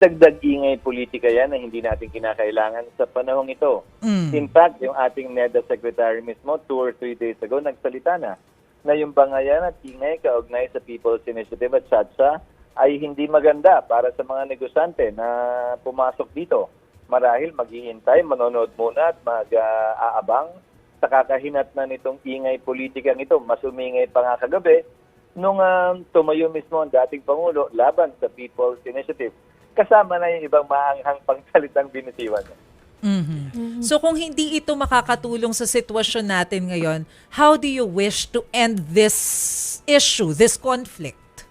dagdag ingay politika yan na hindi natin kinakailangan sa panahong ito. Mm. In fact, yung ating NEDA Secretary mismo, two or three days ago, nagsalita na na yung bangayan at ingay kaugnay sa People's Initiative at SATSA ay hindi maganda para sa mga negosyante na pumasok dito. Marahil maghihintay, manonood muna at mag-aabang sa kakahinat na nitong ingay politikang ito. Mas umingay pa nga kagabi nung ah, tumayo mismo ang dating Pangulo laban sa People's Initiative. Kasama na yung ibang maanghang pangsalitang binitiwan niya. Mhm. So kung hindi ito makakatulong sa sitwasyon natin ngayon, how do you wish to end this issue, this conflict?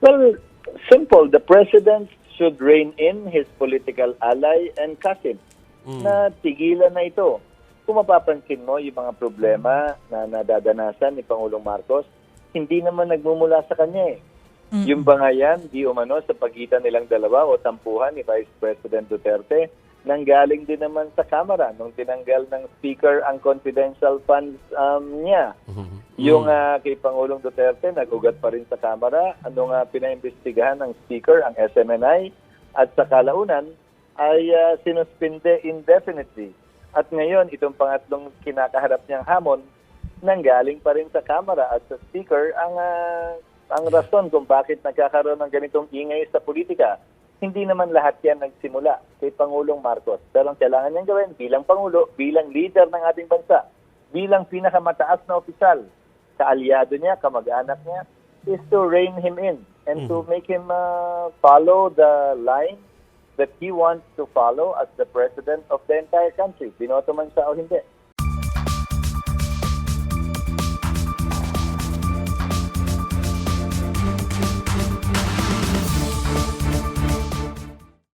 Well, simple. The president should rein in his political ally and cousin na tigilan na ito. Kung mapapansin mo yung mga problema na nadadanasan ni Pangulong Marcos, hindi naman nagmumula sa kanya eh. Yung bangayan, di umano sa pagitan nilang dalawa o tampuhan ni Vice President Duterte, nanggaling din naman sa Kamara nung tinanggal ng Speaker ang confidential funds um, niya. Yung ah, kay Pangulong Duterte, nagugat pa rin sa Kamara. Ano nga pinaimbestigahan ng Speaker, ang SMNI, at sa kalaunan ay uh, sinuspinde indefinitely. At ngayon, itong pangatlong kinakaharap niyang hamon, nanggaling pa rin sa Kamara at sa Speaker ang ah, ang rason kung bakit nagkakaroon ng ganitong ingay sa politika. Hindi naman lahat yan nagsimula kay Pangulong Marcos. Pero ang kailangan niyang gawin bilang Pangulo, bilang leader ng ating bansa, bilang pinakamataas na opisyal, kaalyado niya, kamag-anak niya, is to rein him in and to make him uh, follow the line that he wants to follow as the president of the entire country. Binoto man siya o hindi.